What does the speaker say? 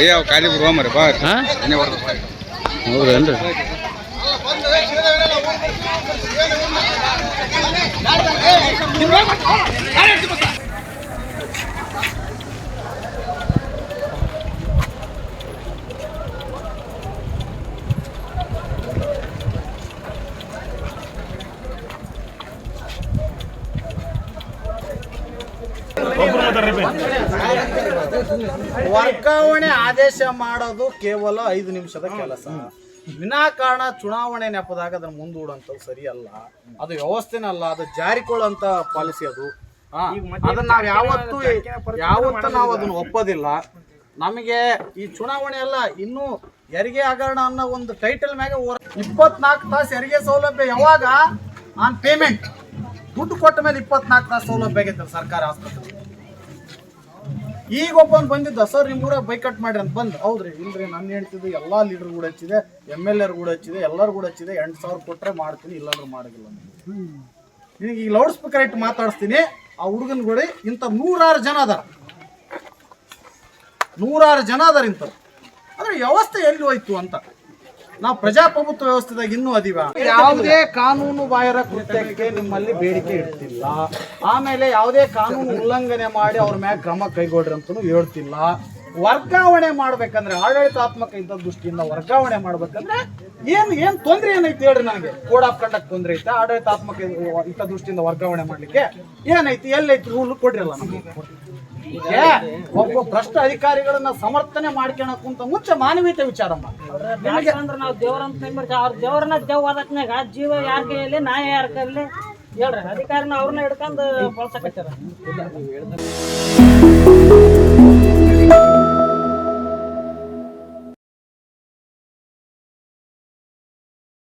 ಏ ಅವ್ ಖಾಲಿ ಬರುವ ಮರಿ ಬಾ ಹೌದೇನ್ರಿ ವರ್ಗಾವಣೆ ಆದೇಶ ಮಾಡೋದು ಕೇವಲ ಐದು ನಿಮಿಷದ ಕೆಲಸ. ವಿನಾಕಾರಣ ಚುನಾವಣೆ ನೆಪದಾಗ ಅದನ್ನ ಮುಂದೂಡುವಂಥದ್ದು ಸರಿಯಲ್ಲ. ಅದು ವ್ಯವಸ್ಥೆನಲ್ಲ ಅದು ಜಾರಿಕೊಳ್ಳುವಂತ ಪಾಲಿಸಿ ಅದು. ಅದನ್ನ ನಾವು ಯಾವತ್ತೂ ಯಾವತ್ತೂ ನಾವು ಅದನ್ನ ಒಪ್ಪೋದಿಲ್ಲ. ನಮಗೆ ಈ ಚುನಾವಣೆ ಎಲ್ಲ ಇನ್ನೂ ಹೆರಿಗೆ ಹಗರಣ ಅನ್ನೋ ಒಂದು ಟೈಟಲ್ ಮ್ಯಾಗ ಇಪ್ಪತ್ನಾಲ್ಕು ತಾಸು ಹೆರಿಗೆ ಸೌಲಭ್ಯ ಯಾವಾಗ? ಆನ್ ಪೇಮೆಂಟ್ ದುಡ್ಡು ಕೊಟ್ಟ ಮೇಲೆ ಇಪ್ಪತ್ನಾಲ್ಕು ತಾಸು ಸೌಲಭ್ಯ ಆಗೈತೆ ಸರ್ಕಾರಿ ಆಸ್ಪತ್ರೆ ಈಗ ಒಬ್ಬನ್ ಬಂದಿದ್ದ, ಸರ್ ಬೈಕ್ ಬೈಕಟ್ ಮಾಡ್ರಿ ಅಂತ ಬಂದ್, ಹೌದ್ರಿ, ಇಲ್ರಿ ನನ್ನ ಹೇಳ್ತಿದ್ದು ಎಲ್ಲಾ ಲೀಡರ್ ಕೂಡ ಹಚ್ಚಿದೆ ಎಂ ಎಲ್ ಎರ್ ಕೂಡ ಹಚ್ಚಿದೆ, ಎಲ್ಲರೂ ಕೂಡ ಹಚ್ಚಿದೆ, ಎಂಟು ಸಾವಿರ ಕೊಟ್ರೆ ಮಾಡ್ತೀನಿ, ಇಲ್ಲಾಂದ್ರೆ ಮಾಡೋದಿಲ್ಲ ನಿನಗೆ ಈಗ ಲೌಡ್ ಸ್ಪೀಕರ್ ಇಟ್ಟು ಮಾತಾಡಿಸ್ತೀನಿ, ಆ ಹುಡುಗನ ಕೂಡ ಇಂಥ ನೂರಾರು ಜನ ಅದಾರ. ನೂರಾರು ಜನ ಅದಾರ ಇಂಥ ಅಂದ್ರೆ ವ್ಯವಸ್ಥೆ ಎಲ್ಲಿ ಹೋಯ್ತು ಅಂತ. ನಾವು ಪ್ರಜಾಪ್ರಭುತ್ವ ವ್ಯವಸ್ಥೆದಾಗ ಇನ್ನೂ ಅದೀವ. ಯಾವುದೇ ಕಾನೂನು ಬಾಹಿರ ಕೃತ್ಯಕ್ಕೆ ನಿಮ್ಮಲ್ಲಿ ಬೇಡಿಕೆ ಇಡ್ತಿಲ್ಲ. ಆಮೇಲೆ ಯಾವುದೇ ಕಾನೂನು ಉಲ್ಲಂಘನೆ ಮಾಡಿ ಅವ್ರ ಮ್ಯಾಗ ಕ್ರಮ ಕೈಗೊಳ್ರಿ ಅಂತಲೂ ಹೇಳ್ತಿಲ್ಲ. ವರ್ಗಾವಣೆ ಮಾಡ್ಬೇಕಂದ್ರೆ ಆಡಳಿತಾತ್ಮಕ ಇದ್ದ ದೃಷ್ಟಿಯಿಂದ ವರ್ಗಾವಣೆ ಮಾಡ್ಬೇಕಂದ್ರೆ ಏನ್ ಏನ್ ತೊಂದ್ರೆ ಏನೈತಿ ಹೇಳ್ರಿ ನನಗೆ? ಕೋಡ್ ಆಫ್ ಕಂಡಕ್ಟ್ ತೊಂದರೆ ಐತೆ? ಆಡಳಿತಾತ್ಮಕ ಇದ್ದ ದೃಷ್ಟಿಯಿಂದ ವರ್ಗಾವಣೆ ಮಾಡ್ಲಿಕ್ಕೆ ಏನೈತಿ? ಎಲ್ಲೈತಿ? ರೂಲ್ ಕೊಡ್ರಿಲ್ಲ ನಮಗೆ. ಒಬ್ಬ ಭ್ರಷ್ಟ ಅಧಿಕಾರಿಗಳನ್ನ ಸಮರ್ಥನೆ ಮಾಡ್ಕೊಳಕ್ಕಿಂತ ಮುಂಚೆ ಮಾನವೀಯತೆ ವಿಚಾರ ಯಾಕೆ ಅಂದ್ರೆ ನಾವು ದೇವ್ರಂತ ನಂಬಿರ್ತೀವಿ ಅವ್ರ ದೇವ್ರನ್ನ ದೇವ್ ಓದಕ್ನಾಗ ಜೀವ ಯಾರ ಕೈಯಲ್ಲಿ ನ್ಯಾಯ ಯಾರ ಕೈಯಲ್ಲಿ? ಹೇಳ್ರಿ ಅಧಿಕಾರಿನ ಅವ್ರನ್ನ ಹಿಡ್ಕೊಂಡು ಬಳಸಕತ್ತಾರ?